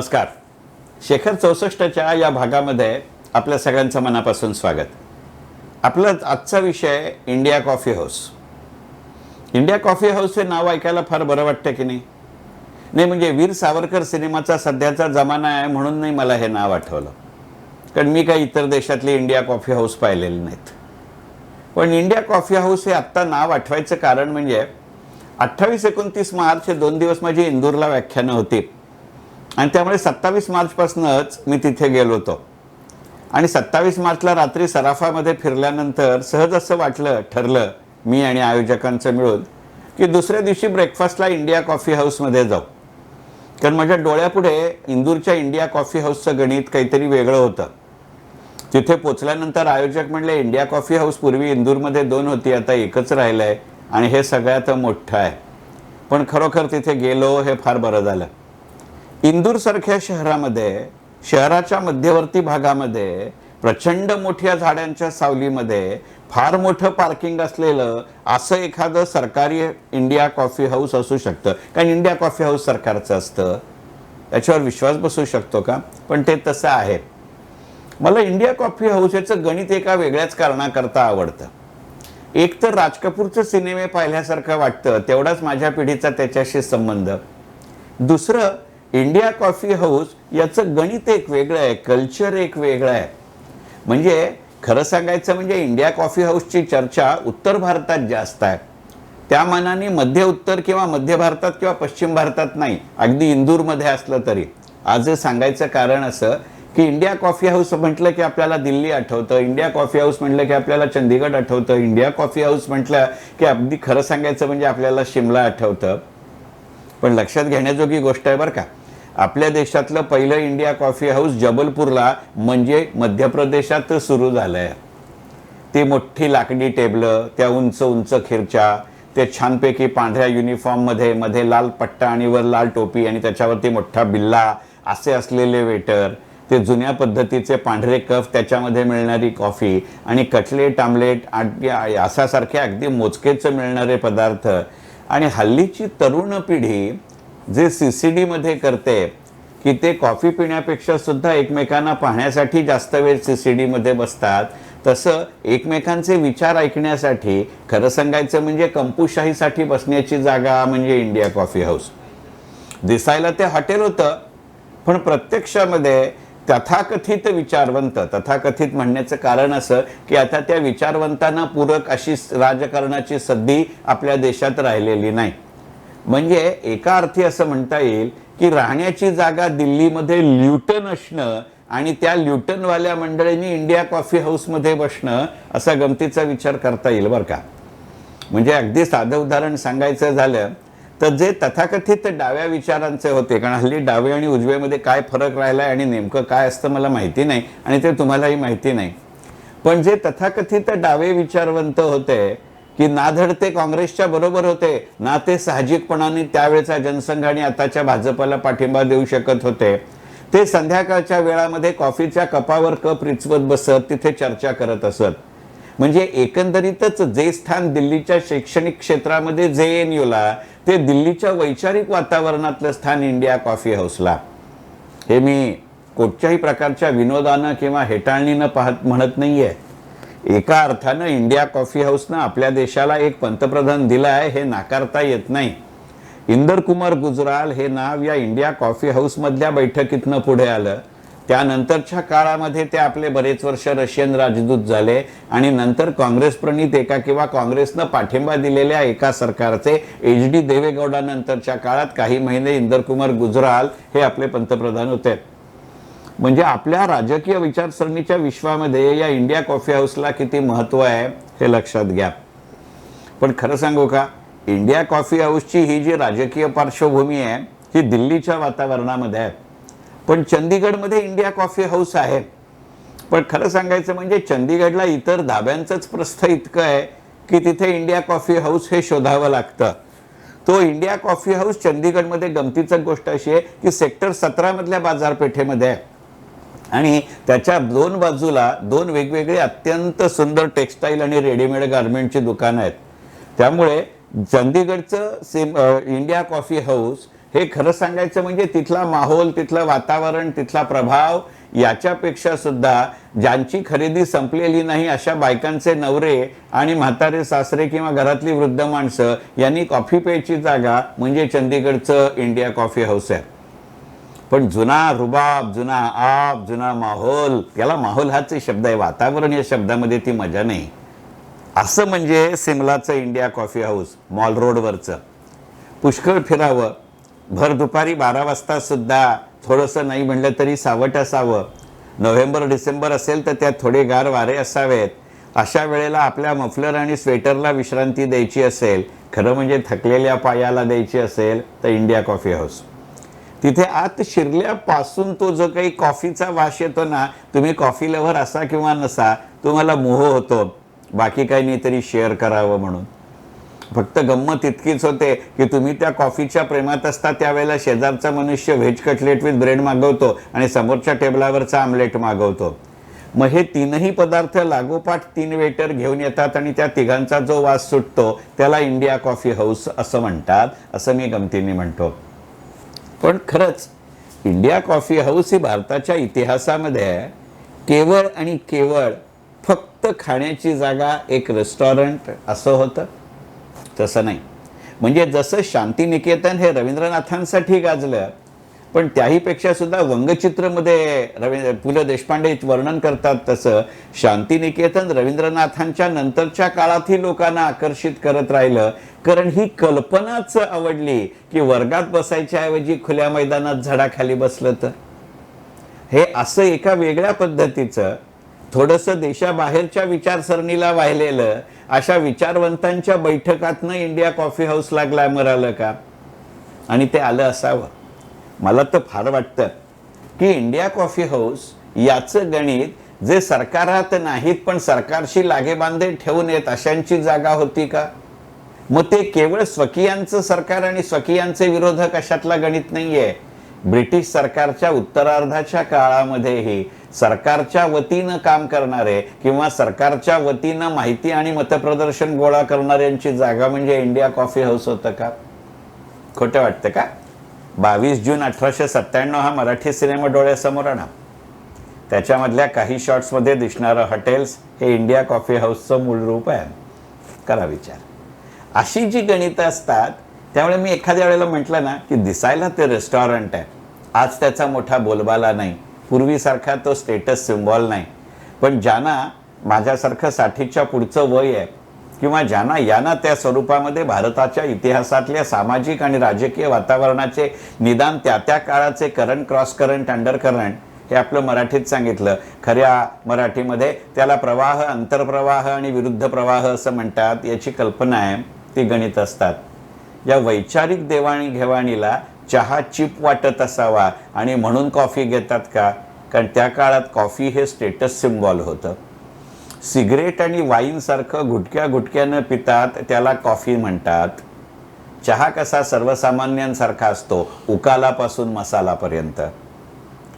नमस्कार. शेखर चौसष्टच्या या भागामध्ये आपल्या सगळ्यांचं मनापासून स्वागत. आपला आजचा विषय India coffee house. India coffee house हे नाव ऐकायला फार बरं वाटतं की नाही? नाही म्हणजे वीर सावरकर सिनेमाचा सध्याचा जमाना आहे म्हणून नाही मला हे नाव आठवलं. कारण मी काही इतर देशातली इंडिया कॉफी हाऊस पाहिलेले नाहीत. पण इंडिया कॉफी हाऊस हे आत्ता नाव आठवायचं कारण म्हणजे अठ्ठावीस एकोणतीस मार्च हे दोन दिवस माझी इंदूरला व्याख्यानं होती. आणि त्यामुळे सत्तावीस मार्चपासूनच मी तिथे गेलो होतो. आणि सत्तावीस मार्चला रात्री सराफामध्ये फिरल्यानंतर सहज असं वाटलं ठरलं मी आणि आयोजकांचं मिळून की दुसऱ्या दिवशी ब्रेकफास्टला इंडिया कॉफी हाऊसमध्ये जाऊ. कारण माझ्या डोळ्यापुढे इंदूरच्या इंडिया कॉफी हाऊसचं गणित काहीतरी वेगळं होतं. तिथे पोचल्यानंतर आयोजक म्हणले इंडिया कॉफी हाऊस पूर्वी इंदूरमध्ये दोन होती आता एकच राहिलं आहे आणि हे सगळ्यात मोठं आहे. पण खरोखर तिथे गेलो हे फार बरं झालं. इंदूरसारख्या शहरामध्ये शहराच्या मध्यवर्ती भागामध्ये प्रचंड मोठ्या झाडांच्या सावलीमध्ये फार मोठं पार्किंग असलेलं असं एखादं सरकारी इंडिया कॉफी हाऊस असू शकतं. कारण इंडिया कॉफी हाऊस सरकारचं असतं. त्याच्यावर विश्वास बसू शकतो का? पण ते तसं आहे. मला इंडिया कॉफी हाऊस याचं गणित एका वेगळ्याच कारणाकरता आवडतं. एक तर राज कपूरचे सिनेमे पाहिल्यासारखं वाटतं तेवढाच माझ्या पिढीचा त्याच्याशी संबंध. दुसरं इंडिया कॉफी हाऊस याचं गणित एक वेगळं आहे कल्चर एक वेगळं आहे. म्हणजे खरं सांगायचं म्हणजे इंडिया कॉफी हाऊसची चर्चा उत्तर भारतात जास्त आहे. त्या मानाने मध्य उत्तर किंवा मध्य भारतात किंवा पश्चिम भारतात नाही अगदी इंदूरमध्ये असलं तरी. आज सांगायचं कारण असं की इंडिया कॉफी हाऊस म्हटलं की आपल्याला दिल्ली आठवतं इंडिया कॉफी हाऊस म्हटलं की आपल्याला चंदीगड आठवतं इंडिया कॉफी हाऊस म्हटलं की अगदी खरं सांगायचं म्हणजे आपल्याला शिमला आठवतं. पण लक्षात घेण्याजोगी गोष्ट आहे बरं का. आपल्या देशातलं पहिलं इंडिया कॉफी हाऊस जबलपूरला म्हणजे मध्य प्रदेशात सुरू झालंय. ती मोठी लाकडी टेबलं त्या उंच उंच खिरच्या ते छानपैकी पांढऱ्या युनिफॉर्ममध्ये मध्ये लाल पट्टा आणि वर लाल टोपी आणि त्याच्यावरती मोठा बिल्ला असे असलेले वेटर ते जुन्या पद्धतीचे पांढरे कफ त्याच्यामध्ये मिळणारी कॉफी आणि कटलेट आमलेट असासारखे अगदी मोजकेच मिळणारे पदार्थ. आणि हल्लीची तरुण पिढी जे सी सी डीमध्ये करते की ते कॉफी पिण्यापेक्षा सुद्धा एकमेकांना पाहण्यासाठी जास्त वेळ सी सी डीमध्ये बसतात. तसं एकमेकांचे विचार ऐकण्यासाठी खरं सांगायचं म्हणजे कंपूशाहीसाठी बसण्याची जागा म्हणजे इंडिया कॉफी हाऊस. दिसायला ते हॉटेल होतं पण प्रत्यक्षामध्ये तथाकथित विचारवंत तथाकथित म्हणण्याचं कारण असं की आता त्या विचारवंतांना पूरक अशी राजकारणाची सद्दी आपल्या देशात राहिलेली नाही. म्हणजे एका अर्थी असं म्हणता येईल की राहण्याची जागा दिल्लीमध्ये ल्युटन असणं आणि त्या ल्युटनवाल्या मंडळींनी इंडिया कॉफी हाऊसमध्ये बसणं असा गमतीचा विचार करता येईल बरं का. म्हणजे अगदी साधं उदाहरण सांगायचं झालं तर जे तथाकथित डाव्या विचारांचे होते कारण हल्ली डावे आणि उजवेमध्ये काय फरक राहिला आणि नेमकं काय असतं मला माहिती नाही आणि ते तुम्हालाही माहिती नाही. पण जे तथाकथित डावे विचारवंत होते की नाधड ते काँग्रेसच्या बरोबर होते. ना ते साहजिकपणाने त्यावेळचा जनसंघ आणि आताच्या भाजपला पाठिंबा देऊ शकत होते. ते संध्याकाळच्या वेळामध्ये कॉफीच्या कपावर कप रिचवत बसत तिथे चर्चा करत असत. म्हणजे एकंदरीतच जे स्थान दिल्लीच्या शैक्षणिक क्षेत्रामध्ये जे एन यूला ते दिल्लीच्या वैचारिक वातावरणातलं स्थान इंडिया कॉफी हाऊसला. हे मी कुठच्याही प्रकारच्या विनोदानं किंवा हेटाळणीनं पाहत म्हणत नाहीये. एका अर्थानं इंडिया कॉफी हाऊसनं आपल्या देशाला एक पंतप्रधान दिला आहे हे नाकारता येत नाही. इंदर कुमार गुजराल हे नाव या इंडिया कॉफी हाऊसमधल्या बैठकीतनं पुढे आलं. त्यानंतरच्या काळामध्ये ते आपले बरेच वर्ष रशियन राजदूत झाले आणि नंतर काँग्रेस प्रणित एका किंवा काँग्रेसनं पाठिंबा दिलेल्या एका सरकारचे एच डी देवेगौडानंतरच्या काळात काही महिने इंदर कुमार गुजराल हे आपले पंतप्रधान होते. म्हणजे आपल्या राजकीय विचारसरणीच्या विश्वामध्ये या इंडिया कॉफी हाऊसला किती महत्त्व आहे हे लक्षात घ्या. पण खरं सांगू का? इंडिया कॉफी हाऊसची ही जी राजकीय पार्श्वभूमी आहे ही दिल्लीच्या वातावरणामध्ये आहे. पण चंदीगडमध्ये इंडिया कॉफी हाऊस आहे. पण खरं सांगायचं म्हणजे चंदीगडला इतर धाब्यांचंच प्रस्थ इतकं आहे की तिथे इंडिया कॉफी हाऊस हे शोधावं लागतं. तो इंडिया कॉफी हाऊस चंदीगडमध्ये गमतीचं गोष्ट अशी आहे की सेक्टर सतरामधल्या बाजारपेठेमध्ये आहे. आणि त्याच्या दोन बाजूला दोन वेगवेगळे अत्यंत सुंदर टेक्स्टाईल आणि रेडीमेड गार्मेंटची दुकानं आहेत. त्यामुळे चंदीगडचं सेम इंडिया कॉफी हाऊस हे खरं सांगायचं म्हणजे तिथला माहोल तिथलं वातावरण तिथला प्रभाव याच्यापेक्षा सुद्धा ज्यांची खरेदी संपलेली नाही अशा बायकांचे नवरे आणि म्हातारे सासरे किंवा घरातली वृद्ध माणसं यांनी कॉफी प्यायची जागा म्हणजे चंदीगडचं इंडिया कॉफी हाऊस आहे. पण जुना रुबाब जुना आप जुना माहोल याला माहोल हाच शब्द आहे. वातावरण या शब्दामध्ये ती मजा नाही. असं म्हणजे सिमलाचं इंडिया कॉफी हाऊस मॉल रोडवरचं. पुष्कळ फिरावं. भर दुपारी बारा वाजतासुद्धा थोडंसं नाही म्हणलं तरी सावट असावं. नोव्हेंबर डिसेंबर असेल तर त्यात थोडे गार वारे असावेत. अशा वेळेला आपल्या मफलर आणि स्वेटरला विश्रांती द्यायची असेल खरं म्हणजे थकलेल्या पायाला द्यायची असेल तर इंडिया कॉफी हाऊस. तिथे आत शिरल्यापासून तो जो काही कॉफीचा वास येतो ना तुम्ही कॉफी लव्हर असा किंवा नसा तुम्हाला मोह होतो. बाकी काही नाही तरी शेअर करावं म्हणून. फक्त गंमत इतकीच होते की तुम्ही त्या कॉफीच्या प्रेमात असता त्यावेळेला शेजारचा मनुष्य व्हेज कटलेट विथ ब्रेड मागवतो आणि समोरच्या टेबलावरचा आमलेट मागवतो. मग हे तीनही पदार्थ लागोपाठ तीन वेटर घेऊन येतात आणि त्या तिघांचा जो वास सुटतो त्याला इंडिया कॉफी हाऊस असं म्हणतात असं मी गमतीने म्हणतो. पण खरंच इंडिया कॉफी हाऊस ही भारताच्या इतिहासामध्ये केवळ आणि केवळ फक्त खाण्याची जागा एक रेस्टॉरंट असं होतं. तसं नाही. म्हणजे जसं शांतिनिकेतन हे रवींद्रनाथांसाठी गाजलं पण त्याहीपेक्षा सुद्धा व्यंगचित्रमध्ये रवींद्र पु ल देशपांडे वर्णन करतात तसं. शांतिनिकेतन रवींद्रनाथांच्या नंतरच्या काळातही लोकांना आकर्षित करत राहिलं. कारण ही कल्पनाच आवडली की वर्गात बसायच्या ऐवजी खुल्या मैदानात झाडाखाली बसलं तर. हे असं एका वेगळ्या पद्धतीचं थोडंसं देशाबाहेरच्या विचारसरणीला वाहिलेलं अशा विचारवंतांच्या बैठकातनं इंडिया कॉफी हाऊसला ग्लॅमर आलं का? आणि ते आलं असावं. मला तर फार वाटतं की इंडिया कॉफी हाऊस याचं गणित जे सरकारात नाहीत पण सरकारशी लागेबांधे ठेवून येत अशांची जागा होती का? मग ते केवळ स्वकीयांचं सरकार आणि स्वकीयांचे विरोधक अशातला गणित नाहीये. ब्रिटिश सरकारच्या उत्तरार्धाच्या काळामध्येही सरकारच्या वतीनं काम करणारे किंवा सरकारच्या वतीनं माहिती आणि मतप्रदर्शन गोळा करणाऱ्यांची जागा म्हणजे इंडिया कॉफी हाऊस होतं का? खोटं वाटतं का? बावीस जून अठराशे सत्त्याण्णव हा मराठी सिनेमा डोळ्यासमोर आणा. त्याच्यामधल्या काही शॉट्समध्ये दिसणारं हॉटेल्स हे इंडिया कॉफी हाऊसचं मूळ रूप आहे. करा विचार. अशी जी गणितं असतात त्यामुळे मी एखाद्या वेळेला म्हटलं ना की दिसायला ते रेस्टॉरंट आहे. आज त्याचा मोठा बोलबाला नाही. पूर्वीसारखा तो स्टेटस सिम्बॉल नाही. पण ज्यांना माझ्यासारखं साठीच्या पुढचं वय आहे किंवा ज्यांना यांना त्या स्वरूपामध्ये भारताच्या इतिहासातल्या सामाजिक आणि राजकीय वातावरणाचे निदान त्या त्या काळाचे current cross current under current हे आपलं मराठीत सांगितलं. खऱ्या मराठीमध्ये त्याला प्रवाह अंतरप्रवाह आणि विरुद्ध प्रवाह असं म्हणतात याची कल्पना आहे. ती गणित असतात. या वैचारिक देवाणघेवाणीला चहा चिप वाटत असावा आणि म्हणून कॉफी घेतात का? कारण त्या काळात कॉफी हे स्टेटस सिम्बॉल होतं. सिगरेट आणि वाईनसारखं गुटक्या गुटक्यानं पितात त्याला कॉफी म्हणतात. चहा कसा सर्वसामान्यांसारखा असतो उकालापासून मसालापर्यंत.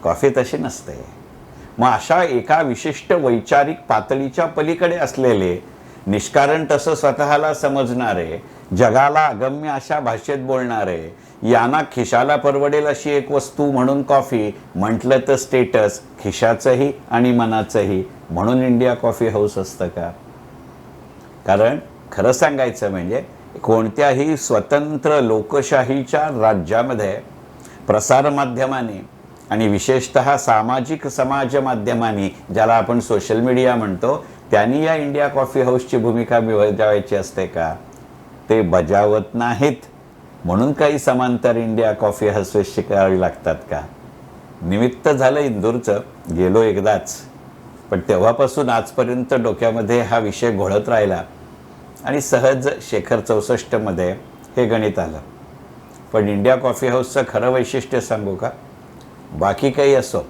कॉफी तशी नसते. मग अशा एका विशिष्ट वैचारिक पातळीच्या पलीकडे असलेले निष्कारण तसं स्वतःला समजणारे जगाला अगम्य अशा भाषेत बोलणारे यांना खिशाला परवडेल अशी एक वस्तू म्हणून कॉफी म्हटलं तर स्टेटस खिशाचंही आणि मनाचंही. म्हणून इंडिया कॉफी हाऊस असतं का? कारण खरं सांगायचं म्हणजे कोणत्याही स्वतंत्र लोकशाहीच्या राज्यामध्ये प्रसारमाध्यमाने आणि विशेषत सामाजिक समाज माध्यमांनी ज्याला आपण सोशल मीडिया म्हणतो त्यांनी या इंडिया कॉफी हाऊसची भूमिका बजावायची असते का? ते बजावत नाहीत. म्हणून काही समांतर इंडिया कॉफी हाऊसेस शिकावी लागतात का? निमित्त झालं इंदूरचं गेलो एकदाच. पण तेव्हापासून आजपर्यंत डोक्यामध्ये हा विषय घोळत राहिला आणि सहज शेखर चौसष्टमध्ये हे गणित आलं. पण इंडिया कॉफी हाऊसचं खरं वैशिष्ट्य सांगू का? बाकी काही असो.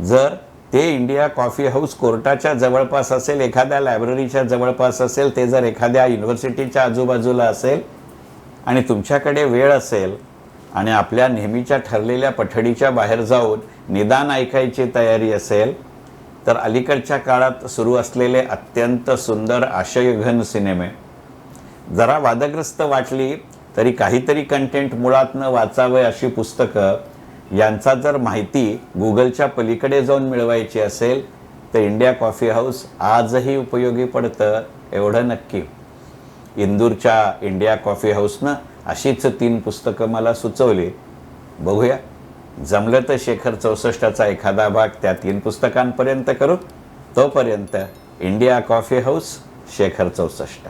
जर ते इंडिया कॉफी हाऊस कोर्टाच्या जवळपास असेल एखाद्या लायब्ररीच्या जवळपास असेल ते जर एखाद्या युनिव्हर्सिटीच्या आजूबाजूला असेल आणि तुमच्याकडे वेळ असेल आणि आपल्या नेहमीच्या ठरलेल्या पठडीच्या बाहेर जाऊन निदान ऐकायची तयारी असेल तर अलीकडच्या काळात सुरू असलेले अत्यंत सुंदर आशयघन सिनेमे. जरा वादग्रस्त वाटली तरी काहीतरी कंटेंट मुळात न वाचावे अशी पुस्तकं यांचा जर माहिती गुगलच्या पलीकडे जाऊन मिळवायची असेल तर इंडिया कॉफी हाऊस आजही उपयोगी पडतं एवढं नक्की. इंदूरच्या इंडिया कॉफी हाऊसनं अशीच तीन पुस्तकं मला सुचवली. बघूया. जमलं तर शेखर चौसष्टाचा एखादा भाग त्या तीन पुस्तकांपर्यंत करू. तोपर्यंत इंडिया कॉफी हाऊस शेखर चौसष्ट.